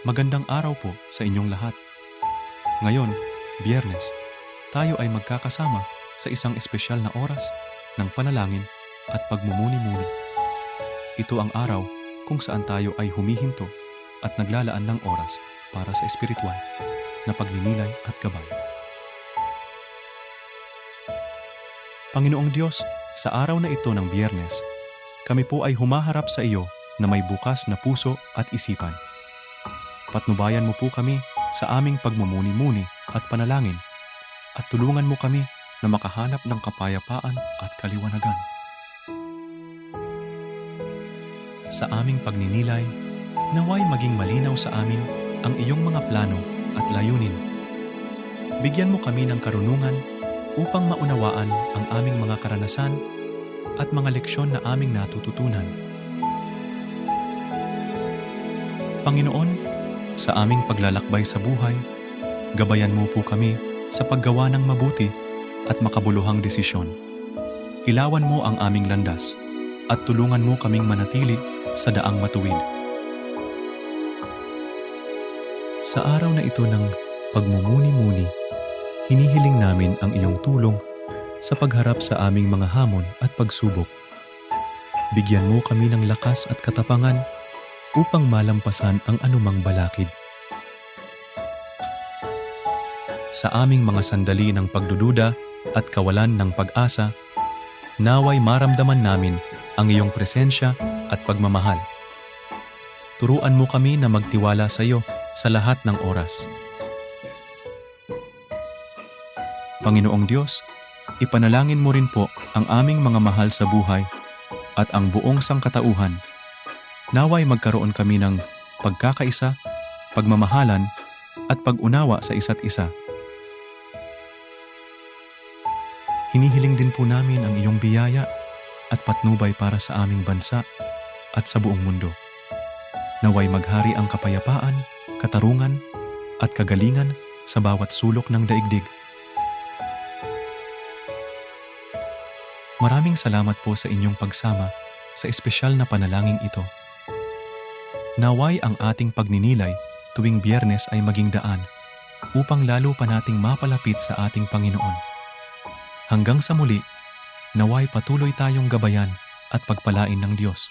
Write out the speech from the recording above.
Magandang araw po sa inyong lahat. Ngayon, biyernes, tayo ay magkakasama sa isang espesyal na oras ng panalangin at pagmumuni-muni. Ito ang araw kung saan tayo ay humihinto at naglalaan ng oras para sa espiritual na pagninilay at gabay. Panginoong Diyos, sa araw na ito ng biyernes, kami po ay humaharap sa iyo na may bukas na puso at isipan. Patnubayan mo po kami sa aming pagmumuni-muni at panalangin at tulungan mo kami na makahanap ng kapayapaan at kaliwanagan. Sa aming pagninilay, naway maging malinaw sa amin ang iyong mga plano at layunin. Bigyan mo kami ng karunungan upang maunawaan ang aming mga karanasan at mga leksyon na aming natututunan. Panginoon, sa aming paglalakbay sa buhay, gabayan mo po kami sa paggawa ng mabuti at makabuluhang desisyon. Ilawan mo ang aming landas at tulungan mo kaming manatili sa daang matuwid. Sa araw na ito ng pagmumuni-muni, hinihiling namin ang iyong tulong sa pagharap sa aming mga hamon at pagsubok. Bigyan mo kami ng lakas at katapangan upang malampasan ang anumang balakid. Sa aming mga sandali ng pagdududa at kawalan ng pag-asa, naway maramdaman namin ang iyong presensya at pagmamahal. Turuan mo kami na magtiwala sa iyo sa lahat ng oras. Panginoong Diyos, ipanalangin mo rin po ang aming mga mahal sa buhay at ang buong sangkatauhan Naway magkaroon kami ng pagkakaisa, pagmamahalan, at pag-unawa sa isa't isa. Hinihiling din po namin ang iyong biyaya at patnubay para sa aming bansa at sa buong mundo. Naway maghari ang kapayapaan, katarungan, at kagalingan sa bawat sulok ng daigdig. Maraming salamat po sa inyong pagsama sa espesyal na panalangin ito. Naway ang ating pagninilay tuwing biyernes ay maging daan upang lalo pa nating mapalapit sa ating Panginoon. Hanggang sa muli, naway patuloy tayong gabayan at pagpalain ng Diyos.